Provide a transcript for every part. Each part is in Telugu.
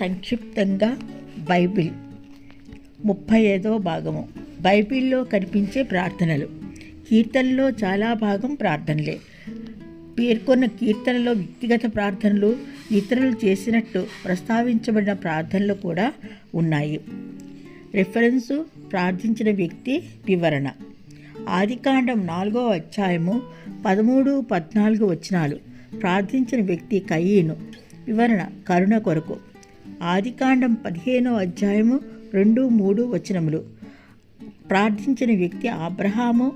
సంక్షిప్తంగా బైబిల్. ముప్పై ఐదో భాగము. బైబిల్లో కనిపించే ప్రార్థనలు. కీర్తనలో చాలా భాగం ప్రార్థనలే. పేర్కొన్న కీర్తనలో వ్యక్తిగత ప్రార్థనలు ఇతరులు చేసినట్టు ప్రస్తావించబడిన ప్రార్థనలు కూడా ఉన్నాయి. రిఫరెన్సు ప్రార్థించిన వ్యక్తి వివరణ. ఆదికాండం నాలుగో అధ్యాయము పదమూడు పద్నాలుగు వచనాలు. ప్రార్థించిన వ్యక్తి కయ్యను వివరణ కరుణ కొరకు. ఆదికాండం పదిహేనో అధ్యాయము రెండు మూడు వచనములు. ప్రార్థించిన వ్యక్తి అబ్రహాము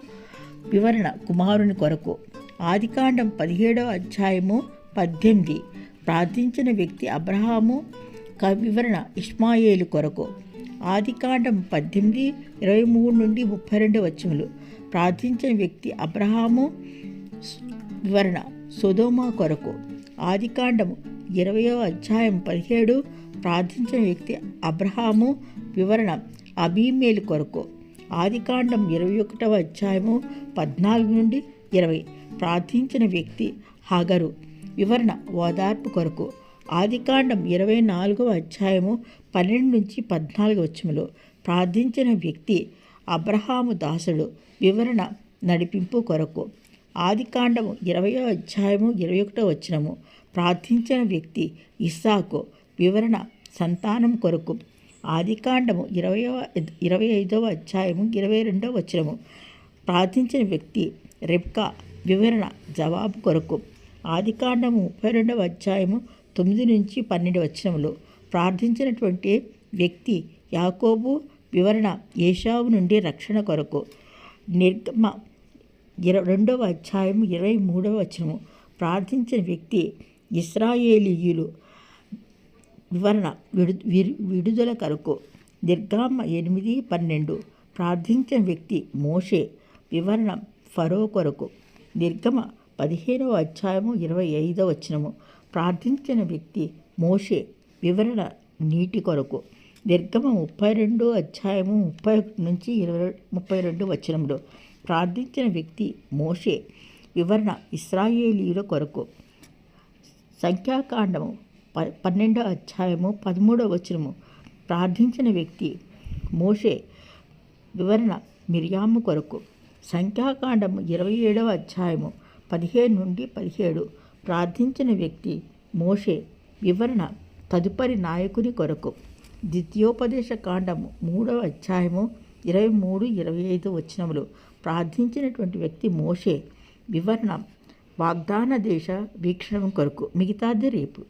వివరణ కుమారుని కొరకు. ఆదికాండం పదిహేడవ అధ్యాయము పద్దెనిమిది. ప్రార్థించిన వ్యక్తి అబ్రహాము క వివరణ ఇస్మాయేలు కొరకు. ఆదికాండం పద్దెనిమిది ఇరవై మూడు నుండి ముప్పై రెండు వచనములు. ప్రార్థించిన వ్యక్తి అబ్రహాము వివరణ సొదోమా కొరకు. ఆదికాండము ఇరవయో అధ్యాయం పదిహేడు ప్రార్థించిన వ్యక్తి అబ్రహాము వివరణ అబీమేలు కొరకు. ఆదికాండం ఇరవై ఒకటవ అధ్యాయము పద్నాలుగు నుండి ఇరవై. ప్రార్థించిన వ్యక్తి హగరు వివరణ ఓదార్పు కొరకు. ఆదికాండం ఇరవై నాలుగవ అధ్యాయము పన్నెండు నుంచి పద్నాలుగు వచ్చములు ప్రార్థించిన వ్యక్తి అబ్రహాము దాసుడు వివరణ నడిపింపు కొరకు. ఆదికాండము ఇరవయో అధ్యాయము ఇరవై ఒకటో వచ్చినము ప్రార్థించిన వ్యక్తి ఇస్సాకు వివరణ సంతానం కొరకు. ఆదికాండము ఇరవయవ ఇరవై ఐదవ అధ్యాయము ఇరవై రెండవ వచనము. ప్రార్థించిన వ్యక్తి రెబ్కా వివరణ జవాబు కొరకు. ఆదికాండము ముప్పై రెండవ అధ్యాయము తొమ్మిది నుంచి పన్నెండు వచనములు. ప్రార్థించినటువంటి వ్యక్తి యాకోబు వివరణ ఏషావు నుండి రక్షణ కొరకు. నిర్గమ ఇర రెండవ అధ్యాయం ఇరవై మూడవ వచనము. ప్రార్థించిన వ్యక్తి ఇస్రాయేలీయులు వివరణ విడు విడుదల కొరకు నిర్గామ ఎనిమిది పన్నెండు ప్రార్థించిన వ్యక్తి మోషే వివరణ ఫరో కొరకు దీర్ఘమ పదిహేనవ అధ్యాయము ఇరవై ఐదవ వచనము ప్రార్థించిన వ్యక్తి మోషే వివరణ నీటి కొరకు దీర్ఘమ ముప్పై రెండు అధ్యాయము ముప్పై ఒకటి నుంచి ఇరవై ముప్పై రెండు వచనంలో ప్రార్థించిన వ్యక్తి మోషే వివరణ ఇస్రాయేలీల కొరకు సంఖ్యాకాండము ప పన్నెండో అధ్యాయము పదమూడవ వచనము. ప్రార్థించిన వ్యక్తి మోషే వివరణ మిరియాము కొరకు. సంఖ్యాకాండము ఇరవై ఏడవ అధ్యాయము పదిహేను నుండి పదిహేడు. ప్రార్థించిన వ్యక్తి మోషే వివరణ తదుపరి నాయకుని కొరకు. ద్వితీయోపదేశ కాండము మూడవ అధ్యాయము ఇరవై మూడు ఇరవై ఐదు వచనములు. ప్రార్థించినటువంటి వ్యక్తి మోషే వివరణ వాగ్దాన దేశ వీక్షణం కొరకు. మిగతాది రేపు.